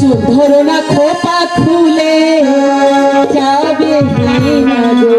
চুপ ধরো খোপা খুলে যাবে না গো।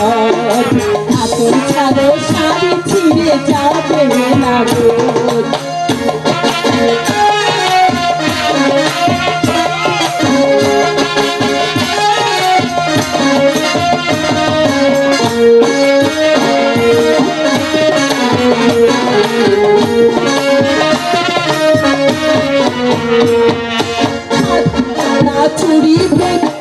মত আতর ছাড়ো শাড়ি ছিঁড়ে যাবে না চুরি ভেঙে